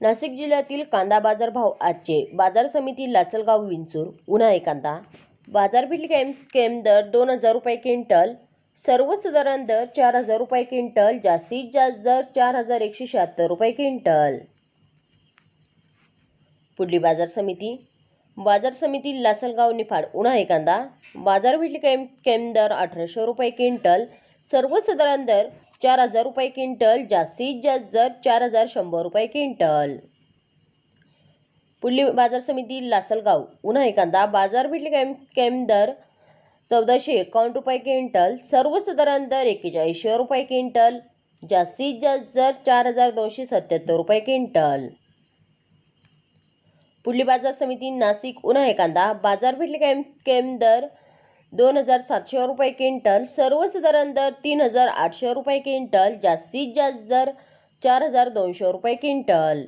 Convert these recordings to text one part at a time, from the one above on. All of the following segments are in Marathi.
नाशिक जिल्ह्यातील कांदा बाजार भाव आजचे बाजार समिती लासलगाव विंचूर उन्हाळी कांदा. बाजारपेठ केम केम दर दोन हजार रुपये क्विंटल सर्वसाधारण दर चार हजार रुपये क्विंटल जास्तीत जास्त दर चार हजार एकशे शहात्तर रुपये क्विंटल. पुढली बाजार समिती. बाजार समिती लासलगाव निफाड उन्हाळी कांदा. बाजारपेठ केम केम दर अठराशे रुपये क्विंटल सर्वसाधारण दर चार हजार रुपये क्विंटल जास्तीत जास्त दर चार हजार शंभर रुपये क्विंटल. पुढली बाजार समिती लासलगाव. उन्हाळी कांदा बाजारपेठ केम केम दर चौदाशे एकावन्न रुपये क्विंटल सर्वसाधारण दर एक्केचाळीसशे रुपये क्विंटल जास्तीत जास्त दर चार हजार दोनशे सत्याहत्तर रुपये क्विंटल. पुढली बाजार समिती नाशिक. उन्हाळी कांदा बाजारपेठ केम केम दर दोन हजार सातशे रुपये क्विंटल सर्वसाधारण दर तीन हजार आठशे रुपये क्विंटल जास्तीत जास्त दर चार हजार दोनशे रुपये क्विंटल.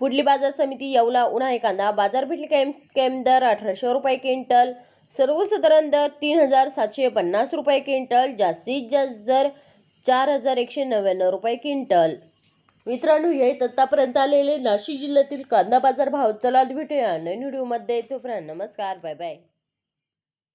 पुढली बाजार समिती येवला उन्हाळी कांदा. बाजारपेठ केम केम दर अठराशे रुपये क्विंटल सर्वसाधारण दर तीन हजार सातशे पन्नास रुपये क्विंटल जास्तीत जास्त दर चार हजार एकशे नव्याण्णव रुपये क्विंटल. मित्रांनो हे आतापर्यंत आलेले नाशिक जिल्ह्यातील कांदा बाजार भाव. चला भेटूया नवीन व्हिडिओमध्ये. तोपर्यंत नमस्कार बाय बाय.